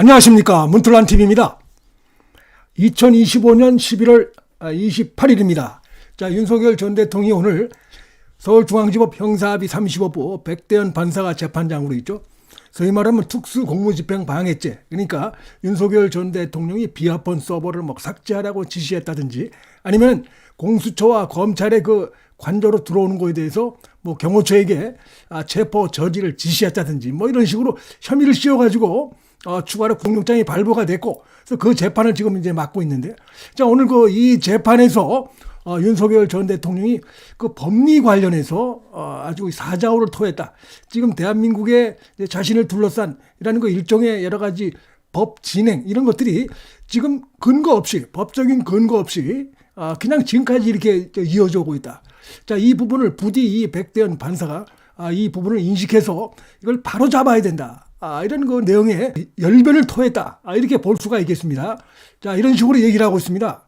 안녕하십니까 문틀란 TV입니다. 2025년 11월 28일입니다. 자 윤석열 전 대통령이 오늘 서울중앙지법 형사합의 35부 백대현 판사가 재판장으로 있죠. 소위 말하면 특수 공무집행 방해죄. 그러니까 윤석열 전 대통령이 비합본 서버를 뭐 삭제하라고 지시했다든지 아니면 공수처와 검찰의 그 관저로 들어오는 거에 대해서 뭐 경호처에게 아, 체포 저지를 지시했다든지 뭐 이런 식으로 혐의를 씌워가지고 어, 추가로 공영장이 발부가 됐고 그래서 그 재판을 지금 이제 맡고 있는데 자 오늘 그 이 재판에서 어, 윤석열 전 대통령이 그 법리 관련해서 어, 아주 사자호를 토했다. 지금 대한민국의 이제 자신을 둘러싼 이라는 그 일종의 여러 가지 법 진행 이런 것들이 지금 근거 없이 법적인 근거 없이 아, 그냥 지금까지 이렇게 저 이어져 오고 있다. 자, 이 부분을 부디 이 백대현 판사가 아, 이 부분을 인식해서 이걸 바로 잡아야 된다. 아, 이런 그 내용에 열변을 토했다. 아, 이렇게 볼 수가 있겠습니다. 자, 이런 식으로 얘기를 하고 있습니다.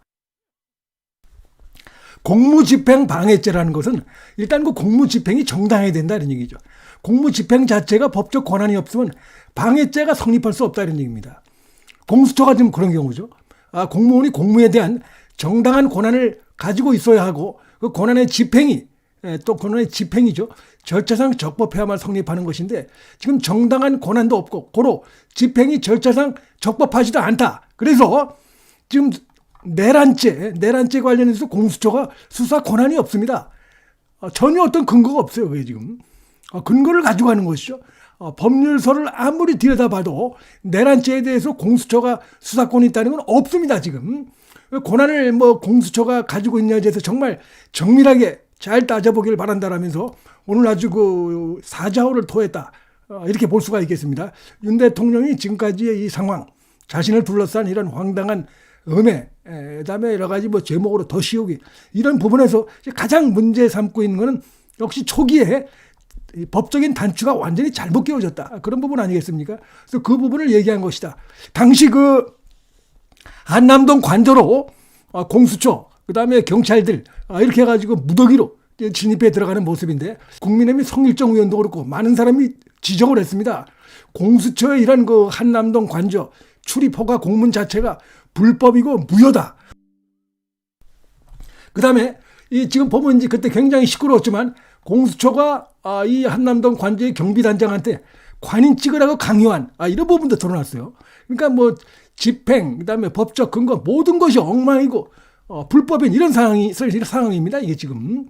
공무집행 방해죄라는 것은 일단 그 공무집행이 정당해야 된다 이런 얘기죠. 공무집행 자체가 법적 권한이 없으면 방해죄가 성립할 수 없다 이런 얘기입니다. 공수처가 지금 그런 경우죠. 아, 공무원이 공무에 대한 정당한 권한을 가지고 있어야 하고 그 권한의 집행이 예, 또 권한의 집행이죠. 절차상 적법해야만 성립하는 것인데 지금 정당한 권한도 없고 고로 집행이 절차상 적법하지도 않다. 그래서 지금 내란죄, 내란죄 관련해서 공수처가 수사 권한이 없습니다. 어, 전혀 어떤 근거가 없어요. 그게 지금. 어, 근거를 가지고 하는 것이죠. 어, 법률서를 아무리 들여다봐도 내란죄에 대해서 공수처가 수사권이 있다는 건 없습니다. 지금. 권한을 뭐 공수처가 가지고 있냐에 대해서 정말 정밀하게 잘 따져보기를 바란다라면서 오늘 아주 그 사자호를 토했다. 어, 이렇게 볼 수가 있겠습니다. 윤 대통령이 지금까지의 이 상황, 자신을 둘러싼 이런 황당한 음해, 에, 그다음에 여러 가지 뭐 제목으로 더 씌우기 이런 부분에서 가장 문제 삼고 있는 것은 역시 초기에 이 법적인 단추가 완전히 잘못 끼워졌다. 그런 부분 아니겠습니까? 그래서 그 부분을 얘기한 것이다. 당시 그 한남동 관저로 어, 공수처, 그 다음에 경찰들 아, 이렇게 해가지고 무더기로 진입해 들어가는 모습인데 국민의힘 성일정 의원도 그렇고 많은 사람이 지적을 했습니다. 공수처의 이런 그 한남동 관저 출입 허가 공문 자체가 불법이고 무효다. 그 다음에 이 지금 보면 이제 그때 굉장히 시끄러웠지만 공수처가 아, 이 한남동 관저의 경비단장한테 관인 찍으라고 강요한 아, 이런 부분도 드러났어요. 그러니까 뭐 집행, 그 다음에 법적 근거 모든 것이 엉망이고 어, 불법인 이런 상황이 있을 상황입니다. 이게 지금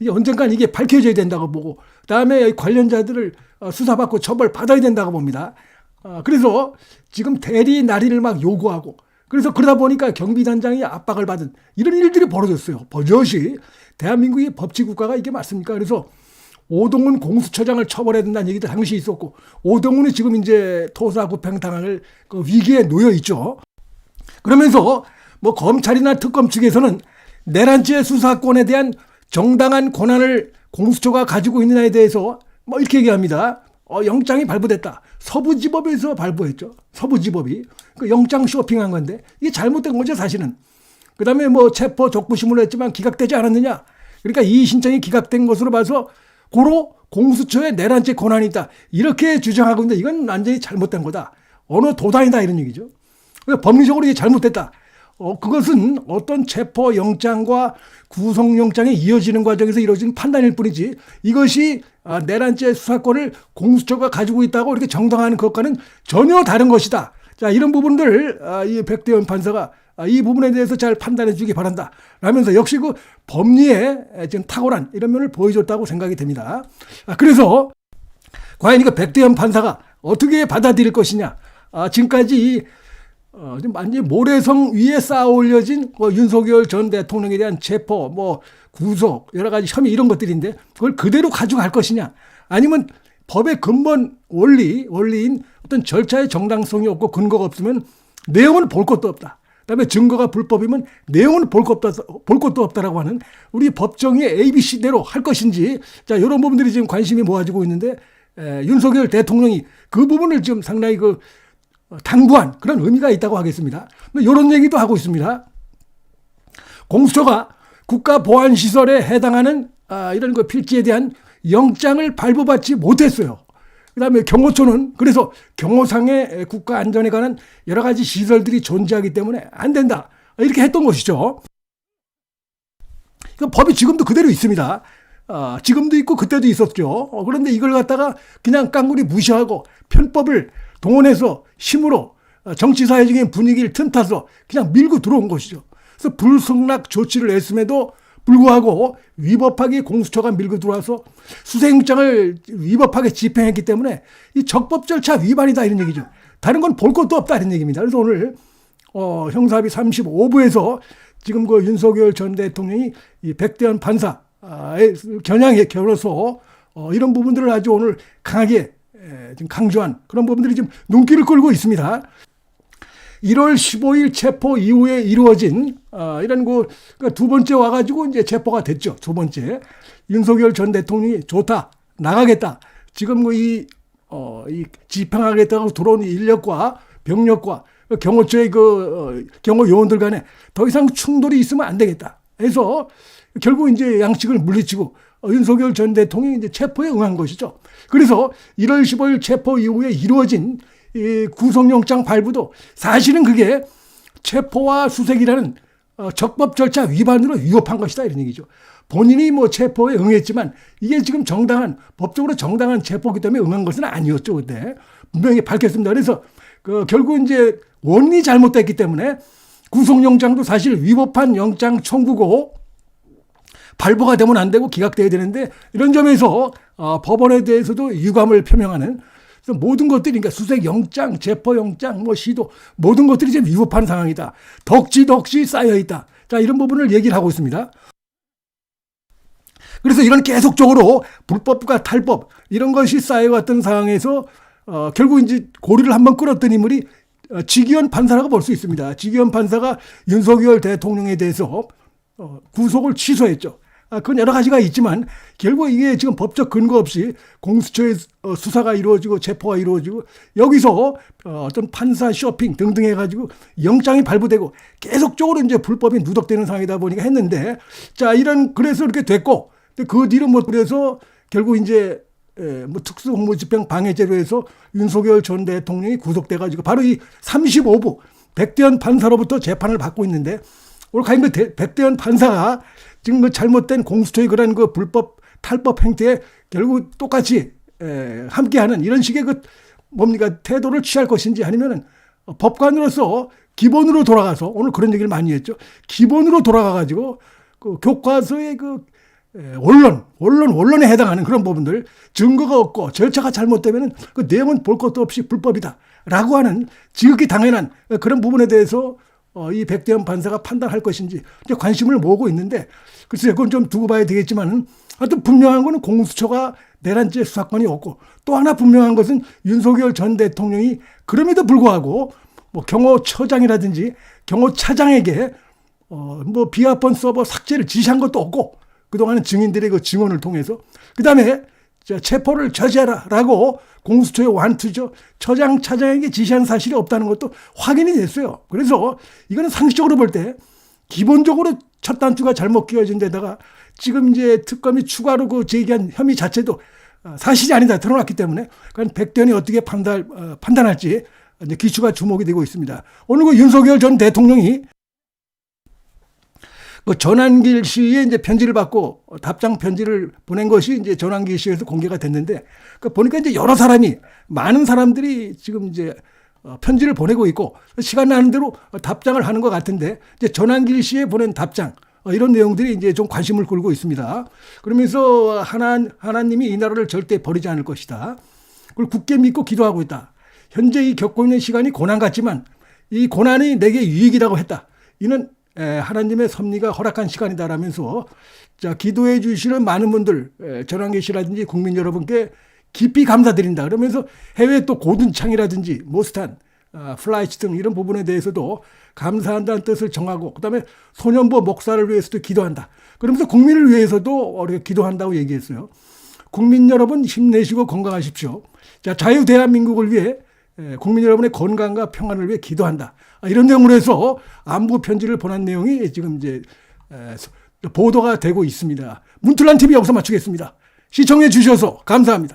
이게 언젠간 이게 밝혀져야 된다고 보고 그다음에 관련자들을 어, 수사받고 처벌 받아야 된다고 봅니다. 어, 그래서 지금 대리 날인을 막 요구하고 그래서 그러다 보니까 경비단장이 압박을 받은 이런 일들이 벌어졌어요. 버젓이 대한민국이 법치국가가 이게 맞습니까? 그래서 오동훈 공수처장을 처벌해야 된다는 얘기도 당시 있었고 오동훈이 지금 이제 토사구팽 당할 그 위기에 놓여 있죠. 그러면서 뭐 검찰이나 특검 측에서는 내란죄 수사권에 대한 정당한 권한을 공수처가 가지고 있느냐에 대해서 뭐 이렇게 얘기합니다. 어, 영장이 발부됐다. 서부지법에서 발부했죠. 서부지법이 그 영장 쇼핑한 건데 이게 잘못된 거죠 사실은. 그 다음에 뭐 체포 적부심을 했지만 기각되지 않았느냐. 그러니까 이 신청이 기각된 것으로 봐서 고로 공수처의 내란죄 권한이 있다. 이렇게 주장하고 있는데 이건 완전히 잘못된 거다. 어느 도단이다 이런 얘기죠. 법리적으로 이게 잘못됐다. 어, 그것은 어떤 체포 영장과 구속 영장에 이어지는 과정에서 이루어진 판단일 뿐이지 이것이 아, 내란죄 수사권을 공수처가 가지고 있다고 이렇게 정당화하는 것과는 전혀 다른 것이다. 자, 이런 부분들 아, 이 백대현 판사가 아, 이 부분에 대해서 잘 판단해 주기 바란다. 라면서 역시 그 법리에 지금 탁월한 이런 면을 보여줬다고 생각이 됩니다. 그래서 과연 이거 백대현 판사가 어떻게 받아들일 것이냐. 지금까지 어, 지금 완전히 모래성 위에 쌓아 올려진 뭐 윤석열 전 대통령에 대한 체포, 뭐 구속, 여러 가지 혐의 이런 것들인데 그걸 그대로 가져갈 것이냐. 아니면 법의 근본 원리, 원리인 어떤 절차의 정당성이 없고 근거가 없으면 내용은 볼 것도 없다. 그다음에 증거가 불법이면 내용은 볼 것도 없다, 볼 것도 없다라고 하는 우리 법정의 ABC대로 할 것인지 자 이런 부분들이 지금 관심이 모아지고 있는데 에, 윤석열 대통령이 그 부분을 지금 상당히 그 당부한 그런 의미가 있다고 하겠습니다. 이런 얘기도 하고 있습니다. 공수처가 국가보안시설에 해당하는 아, 이런 그 필지에 대한 영장을 발부받지 못했어요. 그 다음에 경호처는 그래서 경호상의 국가 안전에 관한 여러 가지 시설들이 존재하기 때문에 안 된다 이렇게 했던 것이죠. 그 법이 지금도 그대로 있습니다. 아, 지금도 있고 그때도 있었죠. 어, 그런데 이걸 갖다가 그냥 깡그리 무시하고 편법을 동원해서 힘으로 어, 정치 사회적인 분위기를 틈타서 그냥 밀고 들어온 것이죠. 그래서 불승낙 조치를 했음에도 불구하고 위법하게 공수처가 밀고 들어와서 수색영장을 위법하게 집행했기 때문에 이 적법 절차 위반이다 이런 얘기죠. 다른 건 볼 것도 없다 이런 얘기입니다. 그래서 오늘 어, 형사합의 35부에서 지금 그 윤석열 전 대통령이 이 백대현 판사의 겨냥에 겨뤄서 어, 이런 부분들을 아주 오늘 강하게 에, 지금 강조한 그런 부분들이 지금 눈길을 끌고 있습니다. 1월 15일 체포 이후에 이루어진 어, 이런 그, 그두 번째 와가지고 이제 체포가 됐죠. 두 번째 윤석열 전 대통령이 좋다 나가겠다. 지금 그이 어, 이 집행하겠다고 들어온 인력과 병력과 경호처의 그 어, 경호 요원들 간에 더 이상 충돌이 있으면 안 되겠다. 해서 결국 이제 양측을 물리치고 어, 윤석열 전 대통령이 이제 체포에 응한 것이죠. 그래서 1월 15일 체포 이후에 이루어진 이 구속영장 발부도 사실은 그게 체포와 수색이라는 어, 적법 절차 위반으로 위협한 것이다 이런 얘기죠. 본인이 뭐 체포에 응했지만 이게 지금 정당한 법적으로 정당한 체포기 때문에 응한 것은 아니었죠 그때 분명히 밝혔습니다. 그래서 그 결국 이제 원인이 잘못됐기 때문에 구속영장도 사실 위법한 영장 청구고 발부가 되면 안 되고 기각돼야 되는데 이런 점에서 어, 법원에 대해서도 유감을 표명하는 모든 것들이 그러니까 수색 영장, 체포 영장, 뭐 시도 모든 것들이 지금 위법한 상황이다. 덕지 덕지 쌓여 있다. 자 이런 부분을 얘기를 하고 있습니다. 그래서 이런 계속적으로 불법과 탈법 이런 것이 쌓여왔던 상황에서 어, 결국 이제 고리를 한번 끌었던 인물이 어, 지기현 판사라고 볼 수 있습니다. 지기현 판사가 윤석열 대통령에 대해서 어, 구속을 취소했죠. 아, 그건 여러 가지가 있지만 결국 이게 지금 법적 근거 없이 공수처의 어, 수사가 이루어지고 체포가 이루어지고 여기서 어, 어떤 판사 쇼핑 등등 해가지고 영장이 발부되고 계속적으로 이제 불법이 누덕되는 상황이다 보니까 했는데 자 이런 그래서 이렇게 됐고 그 뒤로 뭐 그래서 결국 이제 에, 뭐 특수공무집행 방해죄로 해서 윤석열 전 대통령이 구속돼가지고 바로 이 35부 백대현 판사로부터 재판을 받고 있는데 오늘 과연 그 대- 백대현 판사가 지금 그 잘못된 공수처의 그런 그 불법 탈법 행태에 결국 똑같이 에, 함께하는 이런 식의 그 뭡니까 태도를 취할 것인지 아니면은 어, 법관으로서 기본으로 돌아가서 오늘 그런 얘기를 많이 했죠. 기본으로 돌아가 가지고 그 교과서의 그 에, 언론, 언론, 언론에 해당하는 그런 부분들 증거가 없고 절차가 잘못되면은 그 내용은 볼 것도 없이 불법이다라고 하는 지극히 당연한 그런 부분에 대해서 어, 이 백대현 판사가 판단할 것인지 이제 관심을 모으고 있는데 글쎄 그건 좀 두고 봐야 되겠지만은 하여튼 분명한 거는 공수처가 내란죄 수사권이 없고 또 하나 분명한 것은 윤석열 전 대통령이 그럼에도 불구하고 뭐 경호처장이라든지 경호차장에게 어, 뭐 비아폰 서버 삭제를 지시한 것도 없고 그동안은 증인들의 그 증언을 통해서 그 다음에 체포를 저지하라라고 공수처의 완투죠. 처장 차장에게 지시한 사실이 없다는 것도 확인이 됐어요. 그래서 이거는 상식적으로 볼 때 기본적으로 첫 단추가 잘못 끼워진 데다가 지금 이제 특검이 추가로 그 제기한 혐의 자체도 어, 사실이 아니다 드러났기 때문에 그건 백대현이 어떻게 판단, 어, 판단할지 기추가 주목이 되고 있습니다. 오늘 그 윤석열 전 대통령이 그 전환길 씨의 이제 편지를 받고 답장 편지를 보낸 것이 이제 전환길 씨에서 공개가 됐는데 그 보니까 이제 여러 사람이 많은 사람들이 지금 이제 어, 편지를 보내고 있고 시간 나는 대로 답장을 하는 것 같은데 이제 전환길 씨에 보낸 답장 어, 이런 내용들이 이제 좀 관심을 끌고 있습니다. 그러면서 하나 하나님이 이 나라를 절대 버리지 않을 것이다. 그걸 굳게 믿고 기도하고 있다. 현재 이 겪고 있는 시간이 고난 같지만 이 고난이 내게 유익이라고 했다. 이는 에, 하나님의 섭리가 허락한 시간이다라면서 자 기도해 주시는 많은 분들 에, 전환계 씨라든지 국민 여러분께 깊이 감사드린다. 그러면서 해외 또 고든창이라든지 모스탄, 아, 플라이츠 등 이런 부분에 대해서도 감사한다는 뜻을 정하고 그다음에 소년보 목사를 위해서도 기도한다. 그러면서 국민을 위해서도 우리가 기도한다고 얘기했어요. 국민 여러분 힘내시고 건강하십시오. 자, 자유 대한민국을 위해 에, 국민 여러분의 건강과 평안을 위해 기도한다. 아, 이런 내용으로 해서 안부 편지를 보낸 내용이 지금 이제 보도가 되고 있습니다. 문틀란 TV 여기서 마치겠습니다. 시청해 주셔서 감사합니다.